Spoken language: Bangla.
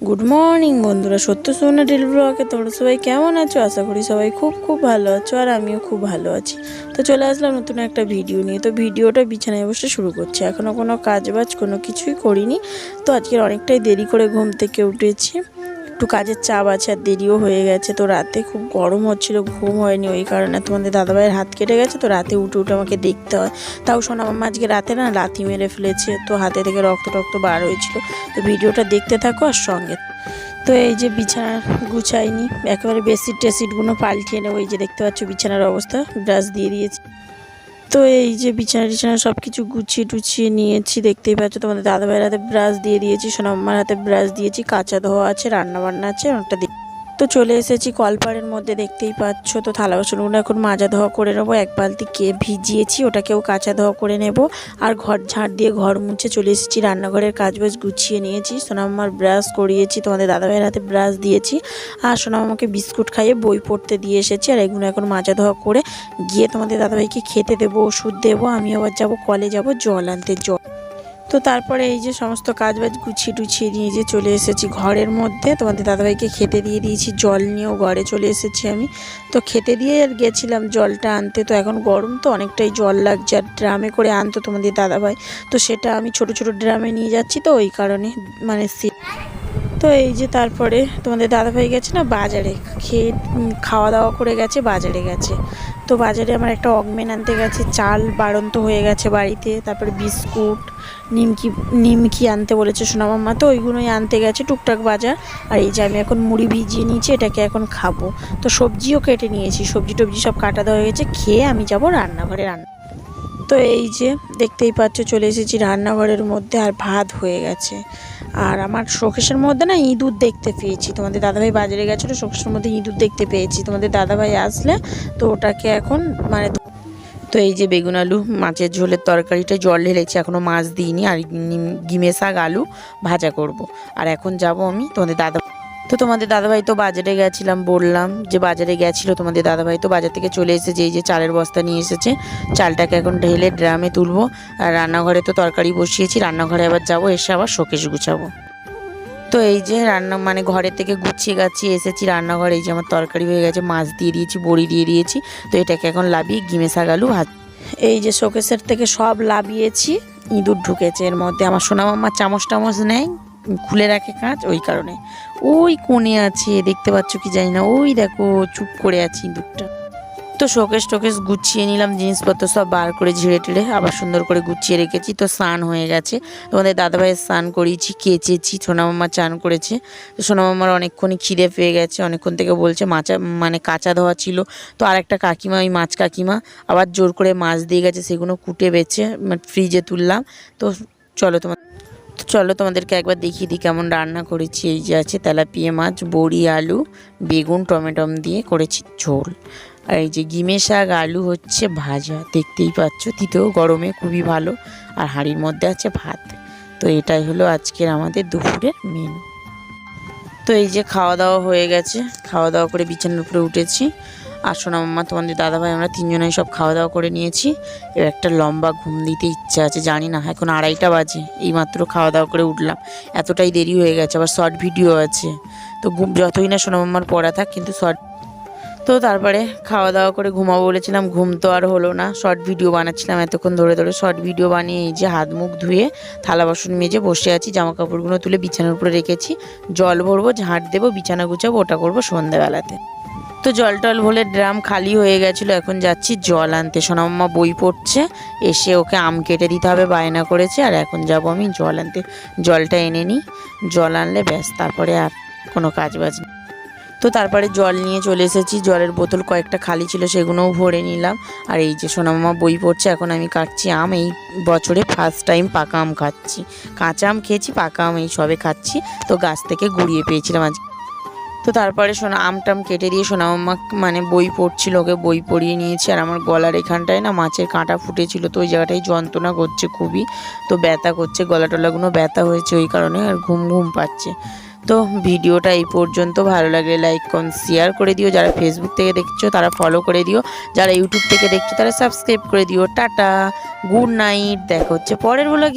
গুড মর্নিং বন্ধুরা। সত্য সোনা ডেল ব্লকে তোমরা সবাই কেমন আছো? আশা করি সবাই খুব খুব ভালো আছো আর আমিও খুব ভালো আছি। তো চলে আসলাম নতুন একটা ভিডিও নিয়ে। তো ভিডিওটা বিছানায় বসে শুরু করছি। এখনও কোনো কাজ বাজ কোনো কিছুই করিনি। তো আজকে অনেকটাই দেরি করে ঘুম থেকে উঠেছি। একটু কাজের চাপ আছে আর দেরিও হয়ে গেছে। তো রাতে খুব গরম হচ্ছিল, ঘুম হয়নি ওই কারণে। তোমাদের দাদাভাইয়ের হাত কেটে গেছে, তো রাতে উঠে উঠে আমাকে দেখতে হয়। তাও শোনা, আমার আজকে রাতে না লাথি মেরে ফেলেছে, তো হাতে থেকে রক্ত টক্ত বার হয়েছিল। তো ভিডিওটা দেখতে থাকো আর সঙ্গে। তো এই যে বিছানা গুছাইনি, একেবারে বেডশিট টেসিটগুলো পাল্টিয়ে নেব। এই যে দেখতে পাচ্ছ বিছানার অবস্থা ব্রাশ দিয়ে দিয়েছি। তো এই যে বিছানা টিছানা সব কিছু গুছিয়ে টুছিয়ে নিয়েছি, দেখতেই পাচ্ছ তোমাদের দাদা ভাইয়ের হাতে ব্রাশ দিয়ে দিয়েছি সোনাম্মার হাতে ব্রাশ দিয়েছি, কাঁচা ধোয়া আছে রান্না বান্না আছে, অনেকটা তো চলে এসেছি কলপাড়ের মধ্যে, দেখতেই পাচ্ছ। তো থালা বাসনগুলো এখন মাজা ধোয়া করে নেব, এক বালতি কে ভিজিয়েছি, ওটাকেও কাঁচা ধোয়া করে নেব। আর ঘর ঝাড় দিয়ে ঘর মুছে চলে এসেছি, রান্নাঘরের কাজ বাজ গুছিয়ে নিয়েছি। সোনাম্মার ব্রাশ করিয়েছি, তোমাদের দাদাভাইয়ের হাতে ব্রাশ দিয়েছি। আর সোনামাকে বিস্কুট খাইয়ে বই পড়তে দিয়ে এসেছি, আর এগুলো এখন মাজা ধোয়া করে গিয়ে তোমাদের দাদাভাইকে খেতে দেবো, ওষুধ দেবো। আমি আবার যাব, কলে যাব, জল আনতে, জল তো তারপরে এই যে সমস্ত কাজ বাজ গুছিয়ে টুছিয়ে নিয়ে যে চলে এসেছি ঘরের মধ্যে, তোমাদের দাদাভাইকে খেতে দিয়ে দিয়েছি, জল নিয়েও ঘরে চলে এসেছি আমি। তো খেতে দিয়ে আর গেছিলাম জলটা আনতে, তো এখন গরম তো, অনেকটাই জল লাগছে। আর ড্রামে করে আনতো তোমাদের দাদাভাই, তো সেটা আমি ছোট ছোট ড্রামে নিয়ে যাচ্ছি তো, ওই কারণে মানে তো এই যে তারপরে তোমাদের দাদাভাই গেছে না বাজারে, খেয়ে খাওয়া দাওয়া করে গেছে, বাজারে গেছে। তো বাজারে আমার একটা অগমেন আনতে গেছে, চাল বাড়ন্ত হয়ে গেছে বাড়িতে, তারপরে বিস্কুট, নিমকি নিমকি আনতে বলেছে সোনামাম্মা তো ওইগুলোই আনতে গেছে টুকটাক বাজার, আর এই যে আমি এখন মুড়ি ভিজিয়ে নিয়েছি, এটাকে এখন খাব। তো সবজিও কেটে নিয়েছি, সবজি টবজি সব কাটা দেওয়া হয়ে গেছে, খেয়ে আমি যাব রান্নাঘরে রান্না। তো এই যে দেখতেই পাচ্ছ, চলে এসেছি রান্নাঘরের মধ্যে, আর ভাত হয়ে গেছে। আর আমার শোকেশের মধ্যে না ইঁদুর দেখতে পেয়েছি। তোমাদের দাদাভাই বাজারে গেছিল, শোকেশের মধ্যে ইঁদুর দেখতে পেয়েছি। তোমাদের দাদাভাই আসলে তো ওটাকে এখন মানে তো এই যে বেগুন আলু, মাছের ঝোলের তরকারিটা জল ঢেলেছি এখনও মাছ দিইনি। আর গিমে শাক, আলু ভাজা করব। আর এখন যাব আমি তোমাদের দাদা তো তোমাদের দাদাভাই তো বাজারে গেছিলাম বললাম যে বাজারে গেছিল তোমাদের দাদাভাই তো বাজার থেকে চলে এসেছে, এই যে চালের বস্তা নিয়ে এসেছে। চালটাকে এখন ঢেলে ড্রামে তুলবো আর রান্নাঘরে তো তরকারি বসিয়েছি, রান্নাঘরে আবার যাব, এসে আবার শোকেশ গুছাবো। তো এই যে রান্না মানে ঘরের থেকে গুছিয়ে গাছিয়ে এসেছি রান্নাঘরে, এই যে আমার তরকারি হয়ে গেছে, মাছ দিয়ে দিয়েছি, বড়ি দিয়ে দিয়েছি, তো এটাকে এখন লাবিয়ে গিমে শাগালু ভাত। এই যে শোকেসের থেকে সব লাবিয়েছি ইঁদুর ঢুকেছে এর মধ্যে, আমার সোনামাম্মা চামচ টামচ নেয়। খুলে রাখে কাঁচ ওই কারণে। ওই কোণে আছে, দেখতে পাচ্ছ কি জানি না, ওই দেখো, চুপ করে আছে ইঁদুরটা তো শোকেস টোকেস গুছিয়ে নিলাম, জিনিসপত্র সব বার করে ঝেড়ে টেড়ে আবার সুন্দর করে গুছিয়ে রেখেছি। তো স্নান হয়ে গেছে। তোমাদের দাদাভাইয়ের স্নান করিয়েছি, কেচেছি সোনামাম্মা চান করেছে। তো সোনামাম্মার অনেকক্ষণই খিদে পেয়ে গেছে, অনেকক্ষণ থেকে বলছে মাচা মানে কাঁচা ধোয়া ছিল। তো আরেকটা কাকিমা, ওই মাছ কাকিমা, আবার জোর করে মাছ দিয়ে গেছে, সেগুলো কুটে বেছে ফ্রিজে তুললাম। তো চলো তোমার তো চলো তোমাদেরকে একবার দেখিয়ে দিই কেমন রান্না করেছি। এই যে আছে তেলাপিয়া মাছ, বড়ি, আলু, বেগুন, টমেটম দিয়ে করেছি ঝোল। আর এই যে গিমে শাক, আলু হচ্ছে ভাজা। দেখতেই পাচ্ছ, তিতেও গরমে খুবই ভালো। আর হাঁড়ির মধ্যে আছে ভাত। তো এটাই হলো আজকের আমাদের দুপুরের মেনু। তো এই যে খাওয়া দাওয়া হয়ে গেছে। খাওয়া দাওয়া করে বিছানার উপরে উঠেছি। আর সোনা মাম্মা তোমাদের দাদাভাই, আমরা তিনজনেই সব খাওয়া দাওয়া করে নিয়েছি। এবার একটা লম্বা ঘুম দিতে ইচ্ছা আছে, জানি না, এখন আড়াইটা বাজে, এইমাত্র খাওয়া দাওয়া করে উঠলাম। এতটাই দেরি হয়ে গেছে, আবার শর্ট ভিডিও আছে। তো ঘুম যতই না সোনা মাম্মার পড়া থাক, কিন্তু শর্ট তো তারপরে খাওয়া দাওয়া করে ঘুমাবো বলেছিলাম, ঘুম তো আর হলো না। শর্ট ভিডিও বানাচ্ছিলাম এতক্ষণ ধরে ধরে, শর্ট ভিডিও বানিয়ে এই যে হাত মুখ ধুয়ে থালা বাসন মেজে বসে আছি জামা কাপড়গুলো তুলে বিছানার উপরে রেখেছি। জল ভরবো, ঝাঁট দেবো, বিছানা গুছাবো, ওটা করব সন্ধ্যাবেলাতে। তো জল টল ভরে ড্রাম খালি হয়ে গেছিল, এখন যাচ্ছি জল আনতে। সোনাম্মা বই পড়ছে, এসে ওকে আম কেটে দিতে হবে, বায়না করেছে, আর এখন যাব আমি জল আনতে। জলটা এনে নিই, জল আনলে ব্যাস, তারপরে আর কোনো কাজ বাজ নেই। তো তারপরে জল নিয়ে চলে এসেছি, জলের বোতল কয়েকটা খালি ছিল সেগুলোও ভরে নিলাম। আর এই যে সোনামামা বই পড়ছে, এখন আমি কাটছি আম, এই বছরে ফার্স্ট টাইম পাকা আম খাচ্ছি। কাঁচা আম খেয়েছি, পাকা আম এই সবে খাচ্ছি, তো গাছ থেকে গুড়িয়ে পেয়েছিলাম আজ। তো তারপরে সোনা আমটাম কেটে দিয়ে সোনামাম্মা মানে বই পড়ছিল, ওকে বই পড়িয়ে নিয়েছি, আর আমার গলার এখানটায় না মাছের কাঁটা ফুটেছিল, তো ওই জায়গাটায় যন্ত্রণা করছে খুবই, তো ব্যথা করছে, গলা টলাগুলো ব্যথা হয়েছে ওই কারণে আর ঘুম ঘুম পাচ্ছে। তো ভিডিওটা এই পর্যন্ত, ভালো লাগলে লাইক কম শেয়ার করে দিও, যারা ফেসবুক থেকে দেখছ তারা ফলো করে দিও, যারা ইউটিউব থেকে দেখছ তারা সাবস্ক্রাইব করে দিও, টাটা গুড নাইট দেখা হচ্ছে পরের ব্লগে